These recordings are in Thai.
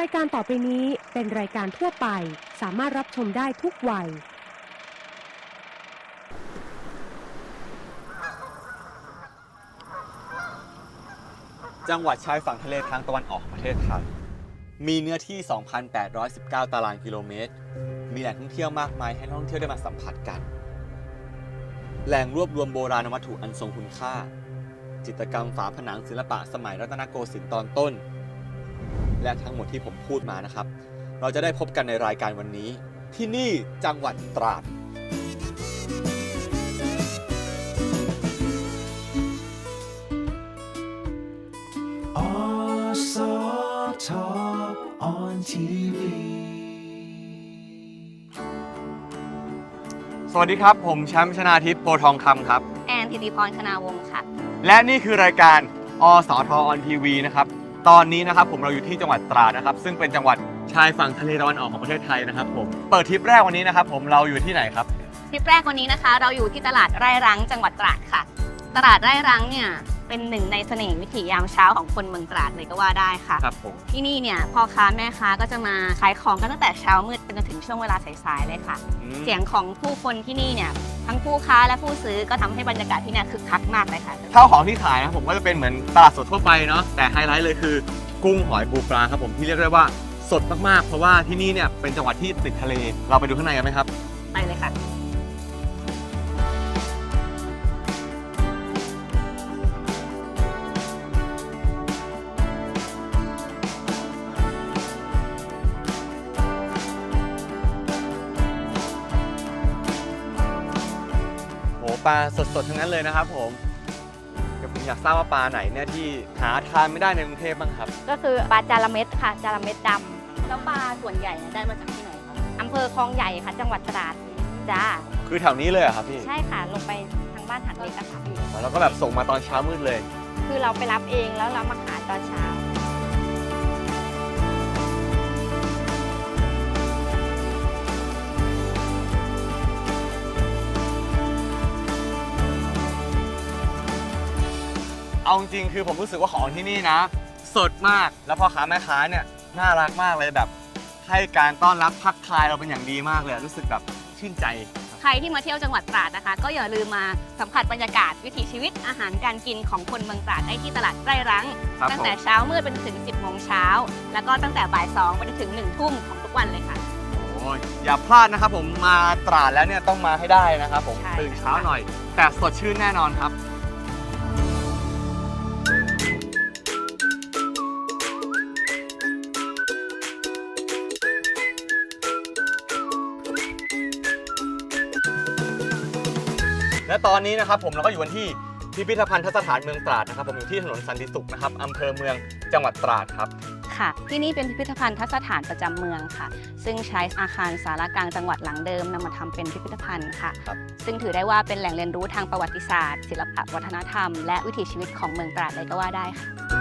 รายการต่อไปนี้เป็นรายการทั่วไป สามารถรับชมได้ทุกวัย จังหวัดชายฝั่งทะเลทางตะวันออกของประเทศไทยมีเนื้อที่ 2,819 ตารางกิโลเมตร มีแหล่งท่องเที่ยวมากมายให้นักท่องเที่ยวได้มาสัมผัสกัน แหล่งรวบรวมโบราณวัตถุอันทรงคุณค่า จิตรกรรมฝาผนังศิลปะสมัยรัตนโกสินทร์ตอนต้น และทั้งหมดที่ผมพูดมานะครับ เราจะได้พบกันในรายการวันนี้ ที่นี่จังหวัดตราด Awesome Talk on TV. สวัสดีครับ ผมแชมป์ชนาทิพย์โพทองคำครับ แอนธิติพรคณาวงศ์ค่ะ และนี่คือรายการอสทออนทีวีนะครับ ตอนนี้นะครับผมเราอยู่ที่จังหวัดตราดนะครับ ซึ่งเป็นจังหวัดชายฝั่งทะเลตะวันออกของประเทศไทยนะครับผมเปิดทริปแรกวันนี้นะครับผมเราอยู่ที่ไหนครับ ทริปแรกวันนี้นะคะ เราอยู่ที่ตลาดไร่รังจังหวัดตราดค่ะ ตลาดไร่รังเนี่ยเป็นหนึ่งในเสน่ห์วิถียามเช้าของคนเมืองตราดเลยก็ว่าได้ค่ะ ครับผมที่นี่เนี่ยพ่อค้าแม่ค้าก็จะมาขายของกันตั้งแต่เช้ามืดไปจนถึงช่วงเวลาสายๆเลยค่ะ อืม เสียงของผู้คนที่นี่เนี่ย ทั้งผู้ค้าและผู้ซื้อก็ทำให้บรรยากาศที่เนี่ยคึกคักมากเลยค่ะ ข้าวของที่ขายนะครับผมก็จะเป็นเหมือนตลาดสดทั่วไปเนาะแต่ไฮไลท์เลยคือกุ้งหอยปูปลาครับผมที่เรียกได้ว่าสดมากๆ เพราะว่าที่นี่เนี่ยเป็นจังหวัดที่ติดทะเล เราไปดูข้างในกันไหมครับ ไปเลยค่ะ ลาสดๆ ทั้งนั้นเลยนะครับผม เดี๋ยวผมอยากทราบว่าปลาไหนเนี่ยที่หาทานไม่ได้ในกรุงเทพบ้างครับ ก็คือปลาจาระเม็ดค่ะจาระเม็ดดำแล้วปลาส่วนใหญ่เนี่ยได้มาจากที่ไหนคะอำเภอคลองใหญ่ค่ะ จังหวัดตราดจ้าคือแถวนี้เลยเหรอครับพี่ใช่ค่ะลงไปทางบ้านหันเล็กอะค่ะพี่แล้วก็แบบส่งมาตอนเช้ามืดเลย คือเราไปรับเองแล้วเรามาขายตอนเช้า เอาจริงๆคือผมรู้สึกว่าของที่นี่นะ สดมากแล้วพ่อค้าแม่ค้าเนี่ยน่ารักมากเลยแบบ ให้การต้อนรับทักทายเราเป็นอย่างดีมากเลยรู้สึกแบบชื่นใจ ใครที่มาเที่ยวจังหวัดตราดนะคะ ก็อย่าลืมมาสัมผัสบรรยากาศวิถีชีวิตอาหารการกินของคนเมืองตราดได้ที่ตลาดไร่รังครับตั้งแต่ผม เช้ามืดไปจนถึง 10โมงเช้า แล้วก็ตั้งแต่บ่าย2ไปจนถึง1ทุ่มของทุกวันเลยค่ะ โอ้ยอย่าพลาดนะครับผมมาตราดแล้วเนี่ยต้องมาให้ได้นะครับผมใช่ตื่นเช้าหน่อย แต่สดชื่นแน่นอนครับ และตอนนี้นะครับผมเราก็อยู่กันที่พิพิธภัณฑสถานเมืองตราดนะครับ ผมอยู่ที่ถนนสันติสุขนะครับอำเภอเมืองจังหวัดตราดครับค่ะที่นี่เป็นพิพิธภัณฑ์สถานประจำเมืองค่ะ ซึ่งใช้อาคารสารกลางจังหวัดหลังเดิมนำมาทำเป็นพิพิธภัณฑ์ค่ะครับซึ่งถือได้ว่าเป็นแหล่งเรียนรู้ทางประวัติศาสตร์ ศิลปะวัฒนธรรม และวิถีชีวิตของเมืองตราดเลยก็ว่าได้ค่ะ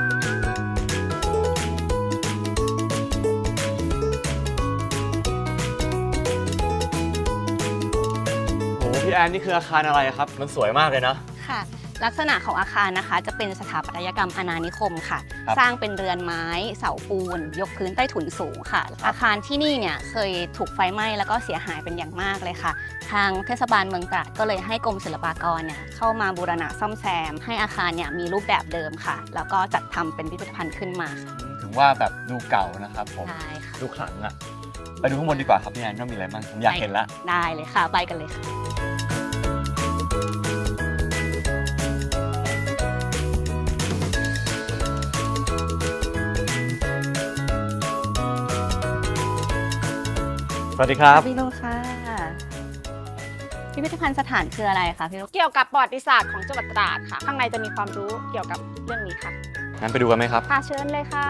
แอนนี่คืออาคารอะไรครับ มันสวยมากเลยนะ ค่ะ ลักษณะของอาคารนะคะ จะเป็นสถาปัตยกรรมอาณานิคมค่ะ ครับสร้างเป็นเรือนไม้ เสาปูน ยกพื้นใต้ถุนสูงค่ะ อาคารที่นี่เนี่ยเคยถูกไฟไหม้แล้วก็เสียหายเป็นอย่างมากเลยค่ะ ทางเทศบาลเมืองตราดก็เลยให้กรมศิลปากรเนี่ยเข้ามาบูรณะซ่อมแซม ให้อาคารเนี่ยมีรูปแบบเดิมค่ะ แล้วก็จัดทำเป็นพิพิธภัณฑ์ขึ้นมาค่ะถึงว่าแบบดูเก่านะครับผมใช่ค่ะ ดูขลังอะไปดูข้างบนดีกว่าครับพี่แอนว่ามีอะไรบ้างผมอยากเห็นละ ได้เลยค่ะ ไปกันเลยค่ะ สวัสดีครับ พี่ลูกค่ะ พิพิธภัณฑ์สถานคืออะไรคะพี่ลูกเกี่ยวกับประวัติศาสตร์ของจังหวัดตราดค่ะ ข้างในจะมีความรู้เกี่ยวกับเรื่องนี้ค่ะงั้นไปดูกันไหมครับค่ะเชิญเลยค่ะ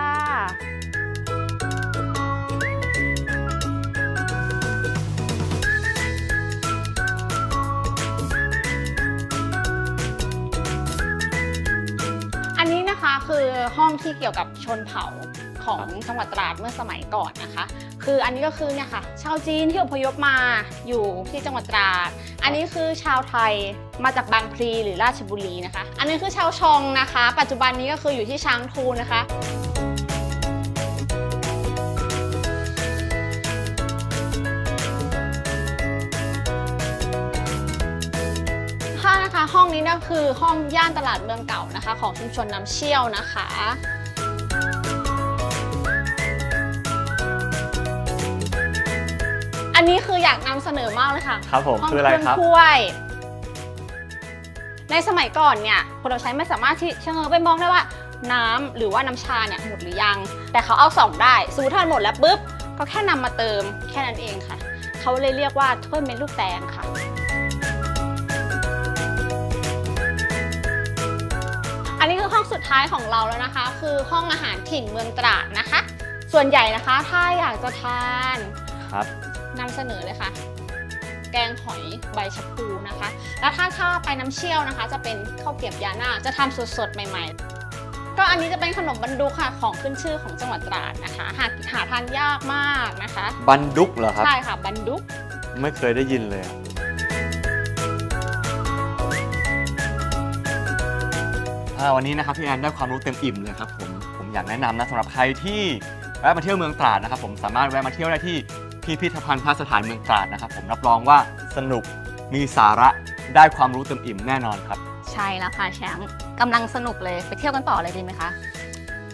อันนี้นะคะคือห้องที่เกี่ยวกับชนเผ่าของจังหวัดตราดเมื่อสมัยก่อนนะคะ คืออันนี้ก็คือเนี่ยค่ะ ชาวจีนที่อพยพมาอยู่ที่จังหวัดตราด อันนี้คือชาวไทยมาจากบางพลีหรือราชบุรีนะคะ อันนี้คือชาวชองนะคะ ปัจจุบันนี้ก็คืออยู่ที่ช้างทูนะคะห้องนี้นะคือห้องย่านตลาดเมืองเก่านะคะ ของชุมชนน้ำเชี่ยวนะคะ นนี้คืออยากนำเสนอมากเลยค่ะครับผมห้องคืออะไรครับเงถ้วย ในสมัยก่อนเนี่ยคนเราใช้ไม่สามารถที่เชงเออไปมองได้ว่า น้ำหรือว่าน้ำชาเนี่ยหมดหรือยัง แต่เขาเอาส่องได้สมมติถ้ามันหมดแล้วปุ๊บก็แค่นำมาเติมแค่นั้นเองค่ะ เขาเลยเรียกว่าถ้วยเม็ดลูกแตงค่ะ อันนี้คือห้องสุดท้ายของเราแล้วนะคะ คือห้องอาหารถิ่นเมืองตราดนะคะ ส่วนใหญ่นะคะถ้าอยากจะทาน ครับนำเสนอเลยค่ะ แกงหอยใบชะพูนะคะ แล้วถ้าถ้าไปน้ำเชี่ยวนะคะ จะเป็นข้าวเกรียบยานาคจะทำสดๆใหม่ ๆก็อันนี้จะเป็นขนมบันดุกค่ะของขึ้นชื่อของจังหวัดตราดนะคะ หาหาทานยากมากนะคะ บันดุกเหรอครับ ใช่ค่ะบันดุก ไม่เคยได้ยินเลยอะอ่าวันนี้นะครับพี่แอนได้ความรู้เต็มอิ่มเลยครับผม ผมอยากแนะนำนะสำหรับใครที่แวะมาเที่ยวเมืองตราดนะครับผมสามารถแวะมาเที่ยวได้ที่ พิพิธภัณฑ์พระสถานเมืองตราดนะครับ ผมรับรองว่าสนุกมีสาระได้ความรู้เต็มอิ่มแน่นอนครับใช่แล้วค่ะแชมป์กำลังสนุกเลยไปเที่ยวกันต่อเลยดีไหมคะ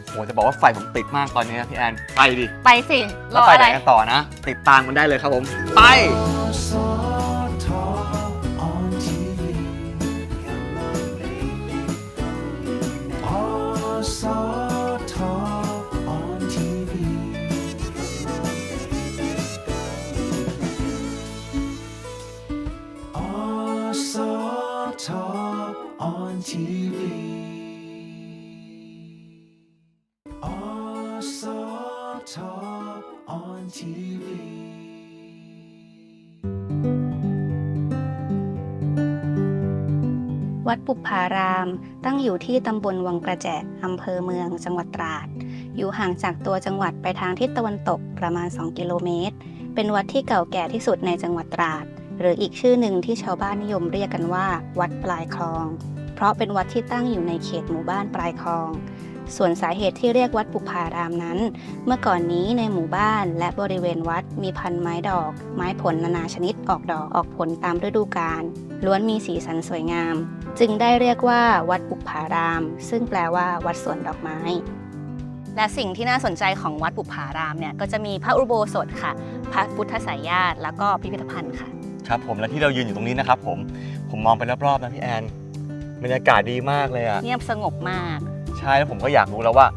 โหจะบอกว่าไฟผมติดมากตอนนี้นะพี่แอนไปดิไปสิรแล้วอไปอะไหนไร กันต่อนะ ติดตามกันได้เลยครับผมไป วัดปุพาราม ตั้งอยู่ที่ตำบลวังกระแจอำเภอเมือง จังหวัดตราด อยู่ห่างจากตัวจังหวัดไปทางทิศตะวันตกประมาณ 2 กิโลเมตร เป็นวัดที่เก่าแก่ที่สุดในจังหวัดตราด หรืออีกชื่อหนึ่งที่ชาวบ้านนิยมเรียกกันว่า วัดปลายคลอง เพราะเป็นวัดที่ตั้งอยู่ในเขตหมู่บ้านปลายคลอง ส่วนสาเหตุที่เรียกวัดปุพารามนั้น เมื่อก่อนนี้ในหมู่บ้านและบริเวณวัดมีพันไม้ดอก ไม้ผลนานาชนิดออกดอกออกผลตามฤดูกาลล้วนมีสีสันสวยงาม จึงได้เรียกว่าวัดปุพาราม ซึ่งแปลว่า วัดสวนดอกไม้และสิ่งที่น่าสนใจของวัดปุพารามเนี่ยก็จะมีพระอุโบสถค่ะ พระพุทธสายญาติแล้วก็พิพิธภัณฑ์ค่ะ ครับผมและที่เรายืนอยู่ตรงนี้นะครับผมผมมองไปรอบๆนะพี่แอนบรรยากาศดีมากเลยอะเงียบสงบมากใช่แล้วผมก็อยากรู้แล้วว่า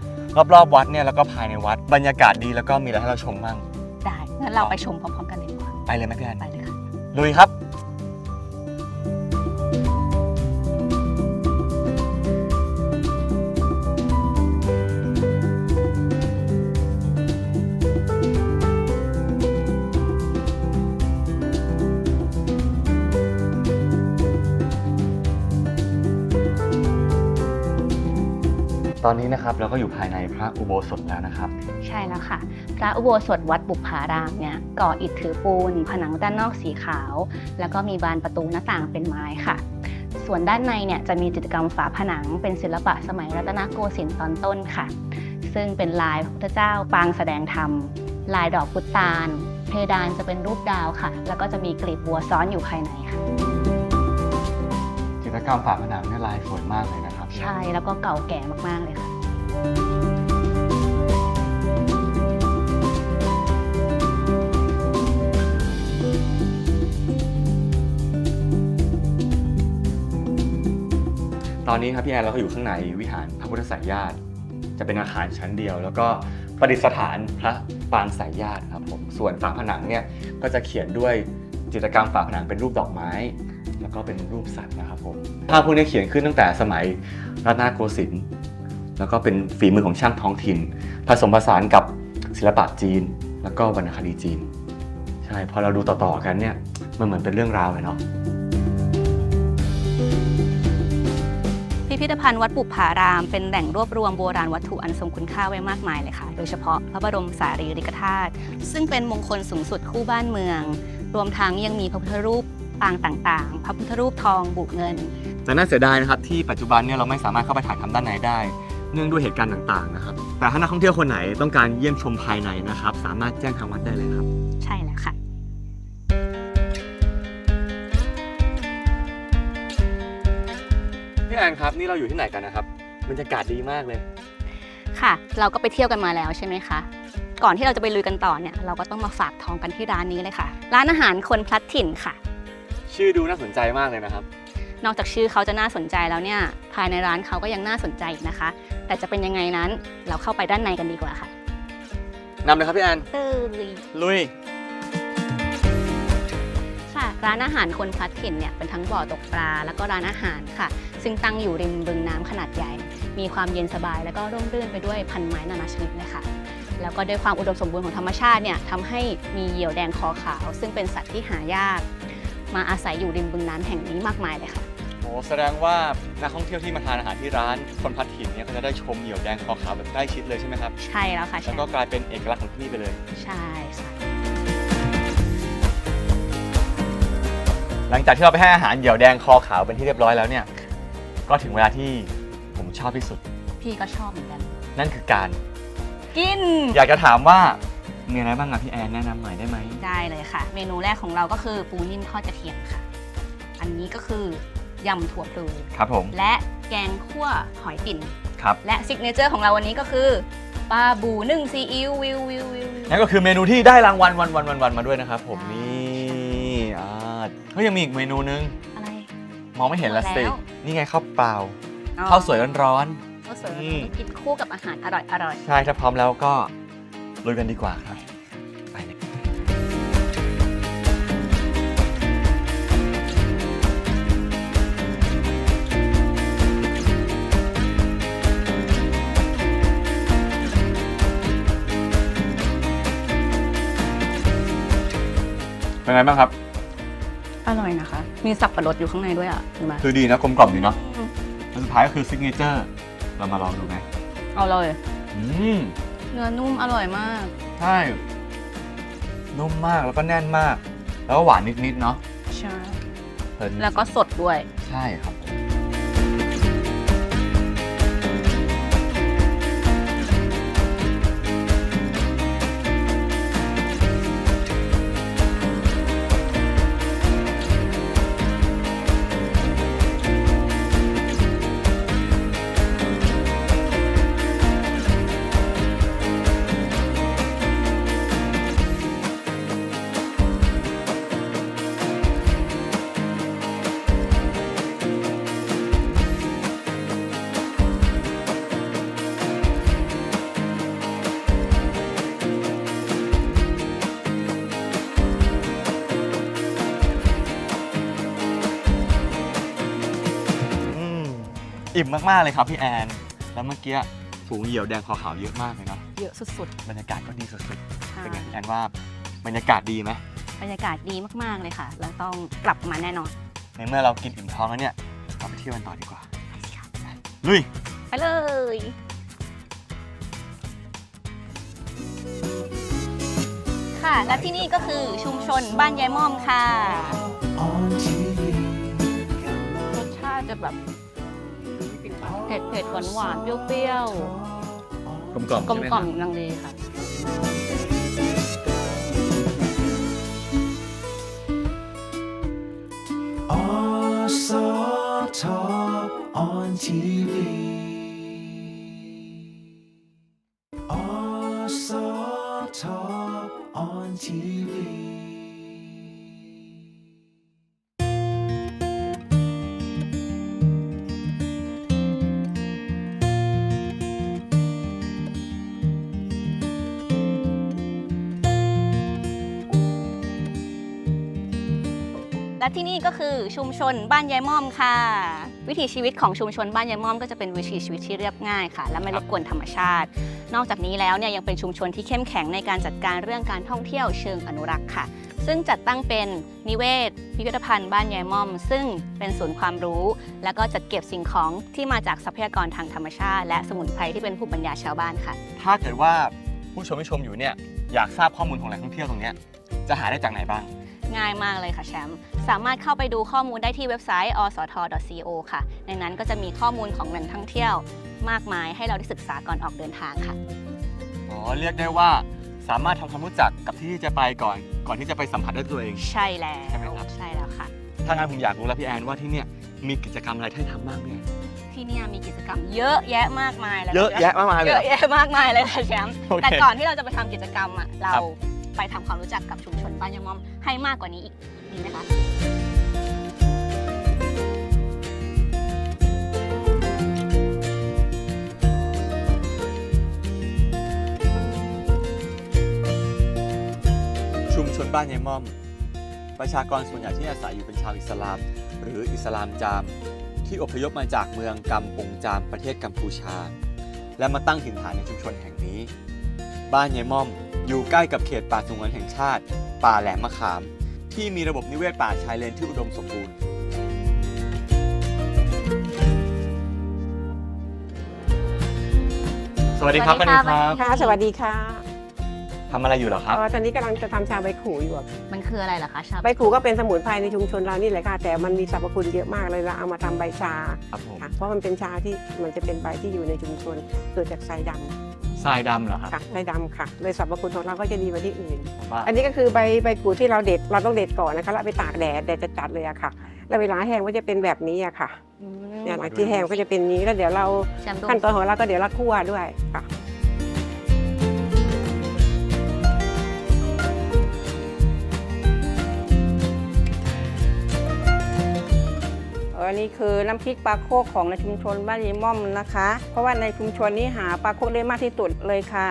รอบๆวัดเนี่ยแล้วก็ภายในวัด บรรยากาศดีแล้วก็มีอะไรให้เราชมบ้างได้งั้นเราไปชมพร้อมๆกันเลยดีกว่าไปเลยไหมพี่แอนไปเลยค่ะลุยครับ นนี้นะครับเราก็อยู่ภายในพระอุโบสถแล้วนะครับ ใช่แล้วค่ะ พระอุโบสถวัดบุพารามเนี่ยก่ออิฐถือปูน ผนังด้านนอกสีขาว แล้วก็มีบานประตูหน้าต่างเป็นไม้ค่ะ ส่วนด้านในเนี่ยจะมีจิตรกรรมฝาผนังเป็นศิลปะสมัยรัตนโกสินทร์ตอนต้นค่ะ ซึ่งเป็นลายพระพุทธเจ้าปางแสดงธรรม ลายดอกพุตาลเพดานจะเป็นรูปดาวค่ะ แล้วก็จะมีกลีบบัวซ้อนอยู่ภายในค่ะจิตรกรรมฝาผนังเนี่ยลายสวยมากเลยนะครับพี่แอนใช่แล้วก็เก่าแก่มากๆเลยค่ะ ตอนนี้ครับพี่แอนเราก็อยู่ข้างในวิหารพระพุทธสายญาติ จะเป็นอาคารชั้นเดียว แล้วก็ประดิษฐานพระปางสายญาติครับผมส่วนฝาผนังเนี่ยก็จะเขียนด้วยจิตรกรรมฝาผนังเป็นรูปดอกไม้ แล้วก็เป็นรูปสัตว์นะครับผมภาพพวกนี้เขียนขึ้นตั้งแต่สมัยรัตนโกสินทร์ แล้วก็เป็นฝีมือของช่างท้องถิ่น ผสมผสานกับศิลปะจีน แล้วก็วรรณคดีจีน ใช่พอเราดูต่อๆกันเนี่ยมันเหมือนเป็นเรื่องราวเลยเนาะพิพิธภัณฑ์วัดปุพาราม เป็นแหล่งรวบรวมโบราณวัตถุอันทรงคุณค่าไว้มากมายเลยค่ะ โดยเฉพาะพระบรมสารีริกธาตุซึ่งเป็นมงคลสูงสุดคู่บ้านเมือง รวมทั้งยังมีพระพุทธรูปปางต่างๆ พระพุทธรูปทองบุเงิน แต่น่าเสียดายนะครับที่ปัจจุบันเนี่ยเราไม่สามารถเข้าไปถ่ายทำด้านในได้ เนื่องด้วยเหตุการณ์ต่างๆนะครับ แต่ถ้านักท่องเที่ยวคนไหนต้องการเยี่ยมชมภายในนะครับ สามารถแจ้งทางวัดได้เลยครับ ใช่แล้วค่ะ พี่แอนครับนี่เราอยู่ที่ไหนกันนะครับบรรยากาศดีมากเลย ค่ะ เราก็ไปเที่ยวกันมาแล้วใช่ไหมคะ ก่อนที่เราจะไปลุยกันต่อเนี่ย เราก็ต้องมาฝากท้องกันที่ร้านนี้เลยค่ะ ร้านอาหารคนพลัดถิ่นค่ะ ชื่อดูน่าสนใจมากเลยนะครับ นอกจากชื่อเขาจะน่าสนใจแล้วเนี่ยภายในร้านเขาก็ยังน่าสนใจอีกนะคะ แต่จะเป็นยังไงนั้นเราเข้าไปด้านในกันดีกว่าค่ะนำเลยครับพี่แอนเอ้ยลุยค่ะร้านอาหารคนพลัดถิ่นเนี่ยเป็นทั้งบ่อตกปลาแล้วก็ร้านอาหารค่ะ ซึ่งตั้งอยู่ริมบึงน้ำขนาดใหญ่ มีความเย็นสบายแล้วก็ร่มรื่นไปด้วยพันไม้นานาชนิดเลยค่ะแล้วก็ด้วยความอุดมสมบูรณ์ของธรรมชาติเนี่ยทำให้มีเหยี่ยวแดงคอขาว ซึ่งเป็นสัตว์ที่หายาก มาอาศัยอยู่ริมบึงน้ำแห่งนี้มากมายเลยค่ะโอ้แสดงว่านักท่องเที่ยวที่มาทานอาหารที่ร้านคนพัดถิ่นเนี่ยก็จะได้ชมเหยี่ยวแดงคอขาวแบบใกล้ชิดเลยใช่ไหมครับ ใช่แล้วค่ะแล้วใช่ก็กลายเป็นเอกลักษณ์ของที่นี่ไปเลย ใช่ค่ะ หลังจากที่เราไปให้อาหารเหยี่ยวแดงคอขาวเป็นที่เรียบร้อยแล้วเนี่ย ก็ถึงเวลาที่ผมชอบที่สุด พี่ก็ชอบเหมือนกัน นั่นคือการ กิน อยากจะถามว่ามีอะไรบ้างอะพี่แอนแนะนำหน่อยได้ไหมได้เลยค่ะ เมนูแรกของเราก็คือปูนิ่มทอดกระเทียมค่ะ อันนี้ก็คือ ยำถั่วพลูครับผม และแกงคั่วหอยปิ่น ครับ และซิกเนเจอร์ของเราวันนี้ก็คือปลาบูนึ่งซีอิ๊ววิววิววิววิวนั่นก็คือเมนูที่ได้รางวัลวันวันวันวันมาด้วยนะครับผมนี่อ่าเฮ้ยยังมีอีกเมนูนึง อะไร มองไม่เห็นละสิ แล้ว นี่ไงข้าวเปล่าอ๋อข้าวสวยร้อน ข้าวสวยอืมต้องกินคู่กับอาหารอร่อยอร่อยๆ ใช่ถ้าพร้อมแล้วก็ลุยกันดีกว่าครับ เป็นไงบ้างครับ อร่อยนะคะ มีสับปะรดอยู่ข้างในด้วยอะเห็นไหมคือดีนะกลมกล่อมดีเนาะอืมแล้วสุดท้ายก็คือซิกเนเจอร์เรามาลองดูไหมเอาเลยอืมเนื้อนุ่มอร่อยมาก ใช่นุ่มมากแล้วก็แน่นมาก แล้วก็หวานนิดๆเนาะใช่เพลินแล้วก็สดด้วย ใช่ครับ อิ่มมากๆเลยครับพี่แอน แล้วเมื่อกี้ฝูงเหยี่ยวแดงคอขาวเยอะมากเลยเนาะเยอะสุดบรรยากาศก็ดีสุดๆๆใช่เป็นไงพี่แอนว่าบรรยากาศดีไหมบรรยากาศดีมากๆเลยค่ะแล้วต้องกลับมาแน่นอนในเมื่อเรากินอิ่มท้องแล้วเนี่ยเราไปเที่ยวกันต่อดีกว่าลุย ไปเลย ค่ะ และที่นี่ก็คือชุมชนบ้านยายม่อมค่ะ on TV. รสชาติจะแบบ เผ็ดเผ็ดหวานหวานๆเปรี้ยวกลมกล่อมๆกลมใช่ไหมกล่อคมรับนังดีค่ะ และที่นี่ก็คือชุมชนบ้านยายม่อมค่ะ วิถีชีวิตของชุมชนบ้านยายม่อมก็จะเป็นวิถีชีวิตที่เรียบง่ายค่ะ และไม่รบกวนธรรมชาติ นอกจากนี้แล้วเนี่ยยังเป็นชุมชนที่เข้มแข็งในการจัดการเรื่องการท่องเที่ยวเชิงอนุรักษ์ค่ะ ซึ่งจัดตั้งเป็นนิเวศ พิพิธภัณฑ์บ้านยายม่อม ซึ่งเป็นศูนย์ความรู้ แล้วก็จัดเก็บสิ่งของที่มาจากทรัพยากรทางธรรมชาติ และสมุนไพรที่เป็นภูมิปัญญาชาวบ้านค่ะ ถ้าเกิดว่าผู้ชมที่ชมอยู่เนี่ยอยากทราบข้อมูลของแหล่งท่องเที่ยวตรงเนี้ยจะหาได้จากไหนบ้าง ง่ายมากเลยค่ะแชมป์ สามารถเข้าไปดูข้อมูลได้ที่เว็บไซต์ osth.co ค่ะ ในนั้นก็จะมีข้อมูลของแหล่งท่องเที่ยว มากมายให้เราได้ศึกษาก่อนออกเดินทางค่ะ อ๋อเรียกได้ว่าสามารถทำความรู้จักกับที่ที่จะไปก่อน ก่อนที่จะไปสัมผัสด้วยตัวเอง ใช่แล้วใช่ไหมครับ ใช่แล้วค่ะ ถ้างั้นผมอยากรู้แล้วพี่แอนว่าที่เนี่ยมีกิจกรรมอะไรที่ทำบ้างเนี่ย ที่เนี่ยมีกิจกรรมเยอะแยะมากมายเลยเยอะแยะมากมายเลยเยเหรอะอแยะมากมายเลยค่ะแชมป์ โอเคแต่ก่อนที่เราจะไปทำกิจกรรมอะ เราครับ ไปทำความรู้จักกับชุมชนบ้านยะมอมให้มากกว่านี้อีกดีไหมคะชุมชนบ้านยายม่อม ประชากรส่วนใหญ่ที่อาศัยอยู่เป็นชาวอิสลาม หรืออิสลามจาม ที่อพยพมาจากเมืองกัมปงจามประเทศกัมพูชา และมาตั้งถิ่นฐานในชุมชนแห่งนี้ บ้านยายม่อม อยู่ใกล้กับเขตป่าสงวนแห่งชาติ ป่าแหลมมะขาม ที่มีระบบนิเวศป่าชายเลนที่อุดมสมบูรณ์ สวัสดีครับสวัสดีค่ะป้านิวครับค่ะสวัสดีค่ะทำอะไรอยู่เหรอครับ เอ่อตอนนี้กำลังจะทำชาใบขู่อยู่อะมันคืออะไรเหรอคะชาใบขู่ก็เป็นสมุนไพรในชุมชนเรานี่แหละค่ะ แต่มันมีสรรพคุณเยอะมากเลยเราเอามาทำใบชาครับผมค่ะเพราะมันเป็นชาที่มันจะเป็นใบที่อยู่ในชุมชนเกิดจากไซด ทรายดำเหรอครับำค่ะไซดำค่ะเลยสรรพคุณของเราก็จะดีกว่าที่อื่น ผมว่าอันนี้ก็คือใบใบขู่ที่เราเด็ดเราต้องเด็ดก่อนนะคะแล้วเอาไปตากแดดแดดจะจัดเลยอะค่ะ แล้วเวลาแห้งก็จะเป็นแบบนี้อะค่ะอืมเนี่ยหลังที่แห้งก็จะเป็นนี้แล้วเดี๋ยวเราแชมป์ดูขั้นตอนของเราก็เดี๋ยวเราคั่วด้วยค่ะ อันนี้คือน้ำพริกปลาโคกของในชุมชนบ้านยีม่อมนะคะ เพราะว่าในชุมชนนี้หาปลาโคกได้มากที่สุดเลยค่ะ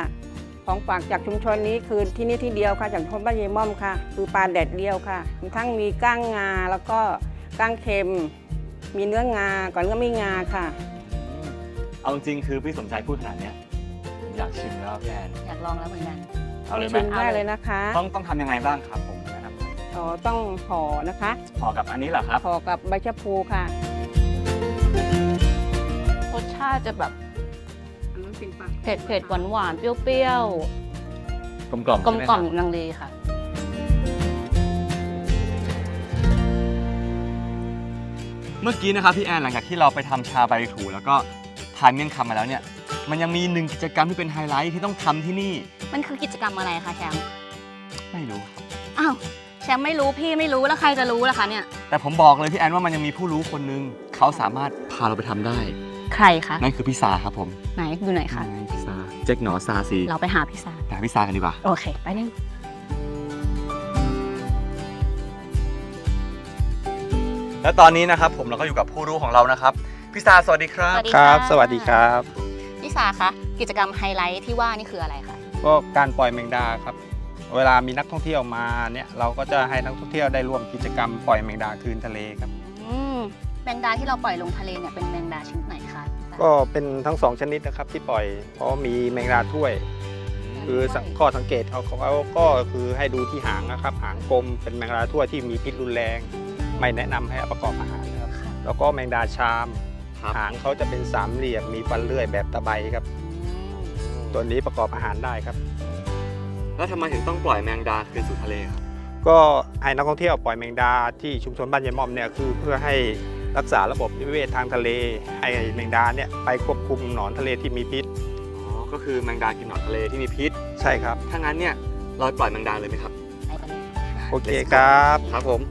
ของฝากจากชุมชนนี้คือที่นี่ที่เดียวค่ะจากชุมชนบ้านยีม่อมค่ะ คือปลาแดดเดียวค่ะมีทั้งมีก้างงาแล้วก็ก้างเค็ม มีเนื้องาก่อนก็ไม่งาค่ะ เอาจริงๆคือพี่สมชายพูดขนาดเนี้ยผมอยากชิมแล้วพี่แอนอยากลองแล้วเหมือนกัน เอาเลยไหมชิมได้เลยนะคะ ต้องต้องทำยังไงบ้างครับผมแนะนำหน่ อยอ๋อต้องห่อนะคะห่อกับอันนี้เหรอครับห่อกับใบชะพูค่ะรสชาติจะแบบเผ็ดเผ็ดหวานหวานๆเปรี้ยวกลมกล่อมๆกลมกล่อมลังเลค่ะ เมื่อกี้นะครับพี่แอนหลังจากที่เราไปทำชาใบถูแล้วก็ทานเมี่ยงคำมาแล้วเนี่ย มันยังมีหนึ่งกิจกรรมที่เป็นไฮไลท์ที่ต้องทำที่นี่ มันคือกิจกรรมอะไรคะแชมป์ไม่รู้ครับอ้าว แชมป์ไม่รู้พี่ไม่รู้แล้วใครจะรู้ล่ะคะเนี่ย แต่ผมบอกเลยพี่แอนว่ามันยังมีผู้รู้คนนึงเขาสามารถพาเราไปทำได้ ใครคะ นั่นคือพี่ซาครับผมไหนอยู่ไหนคะนั่นไงพี่ซาเจ๊กหนอซาซีเราไปหาพี่ซาแต่พี่ซากันดีกว่า โอเค ไปเลยและตอนนี้นะครับผมเราก็อยู่กับผู้รู้ของเรานะครับพี่ซาสวัสดีครับ ครับ สวัสดีครับ พี่ซาคะกิจกรรมไฮไลท์ที่ว่านี่คืออะไรคะก็การปล่อยแมงดาครับ เวลามีนักท่องเที่ยวมาเนี่ยเราก็จะให้นักท่องเที่ยวได้ร่วมกิจกรรมปล่อยแมงดาคืนทะเลครับ อืมแมงดาที่เราปล่อยลงทะเลเนี่ยเป็นแมงดาชนิดไหนคะก็เป็นทั้งสองชนิดนะครับที่ปล่อยเพราะมีแมงดาถ้วย คือสังข้อสังเกตเขาเขาก็คือให้ดูที่หางนะครับ หางกลมเป็นแมงดาถ้วยที่มีพิษรุนแรง ไม่แนะนำให้เอาประกอบอาหารนะครับค่ะแล้วก็แมงดาชาม ครับ หางเขาจะเป็นสามเหลี่ยมมีฟันเลื่อยแบบตะไบครับ ตัวนี้ประกอบอาหารได้ครับ แล้วทำไมถึงต้องปล่อยแมงดาคืนสู่ทะเลครับ ก็ให้นักท่องเที่ยวปล่อยแมงดาที่ชุมชนบ้านยายม่อมเนี่ยคือเพื่อให้รักษาระบบนิเวศทางทะเล ให้แมงดาเนี่ยไปควบคุมหนอนทะเลที่มีพิษ อ๋อ ก็คือแมงดากินหนอนทะเลที่มีพิษ ใช่ครับ ถ้างั้นเนี่ยเราปล่อยแมงดาเลยไหมครับไปกันเลยโอเคครับ ครับผม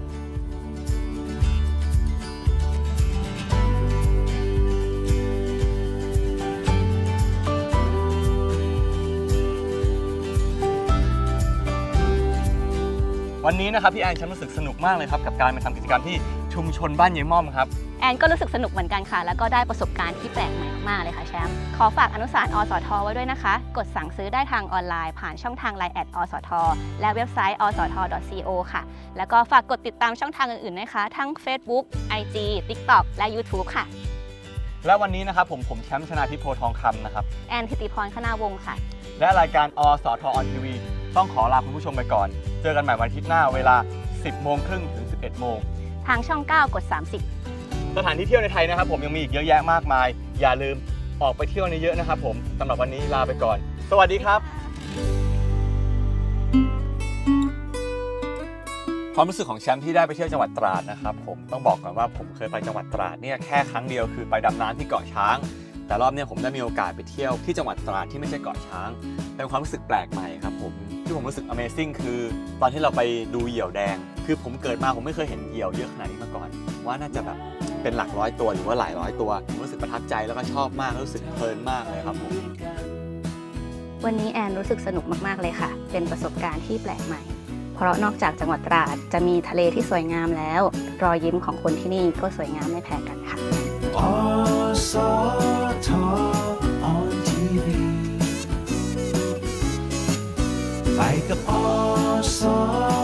วันนี้นะครับพี่แอนฉันรู้สึกสนุกมากเลยครับกับการมาทำกิจกรรมที่ชุมชนบ้านยายม่อมครับ แอนก็รู้สึกสนุกเหมือนกันค่ะ แล้วก็ได้ประสบการณ์ที่แปลกใหม่มากๆเลยค่ะแชมป์ขอฝากอนุสารณ์อสทไว้ด้วยนะคะ กดสั่งซื้อได้ทางออนไลน์ ผ่านช่องทาง Line แอดอสทและเว็บไซต์อสท co ค่ะ แล้วก็ฝากกดติดตามช่องทางอื่นๆนะคะ ทั้ง Facebook IG TikTok และ YouTube ค่ะ และวันนี้นะครับผมผมแชมป์ชนาทิพย์โพธิ์ทองคำนะครับ แอนทิติพรคณาวงศ์ค่ะ และรายการอสทออนทีวีต้องขอลาคุณผู้ชมไปก่อน เจอกันใหม่วันอาทิตย์หน้าเวลา 10 โมงครึ่งถึง 11 โมง ทางช่อง 9 กด 30 สถานที่เที่ยวในไทยนะครับผมยังมีอีกเยอะแยะมากมาย อย่าลืมออกไปเที่ยวในเยอะนะครับผมสำหรับวันนี้ลาไปก่อน สวัสดีครับ ความรู้สึกของแชมป์ที่ได้ไปเที่ยวจังหวัดตราดนะครับผมต้องบอกก่อนว่าผมเคยไปจังหวัดตราดเนี่ยแค่ครั้งเดียวคือไปดำน้ำที่เกาะช้าง แต่รอบเนี้ยผมได้มีโอกาสไปเที่ยวที่จังหวัดตราดที่ไม่ใช่เกาะช้างเป็นความรู้สึกแปลกใหม่ครับผม ที่ผมรู้สึก Amazing คือตอนที่เราไปดูเหยี่ยวแดง คือผมเกิดมาผมไม่เคยเห็นเหยี่ยวเยอะขนาดนี้มาก่อน ว่าน่าจะแบบเป็นหลักร้อยตัวหรือว่าหลายร้อยตัว ผมรู้สึกประทับใจแล้วก็ชอบมากรู้สึกเพลินมากเลยครับผมวันนี้แอนรู้สึกสนุกมาก ๆ เลยค่ะ เป็นประสบการณ์ที่แปลกใหม่ เพราะนอกจากจังหวัดตราดจะมีทะเลที่สวยงามแล้ว รอยยิ้มของคนที่นี่ก็สวยงามไม่แพ้กันค่ะ ไปกับอส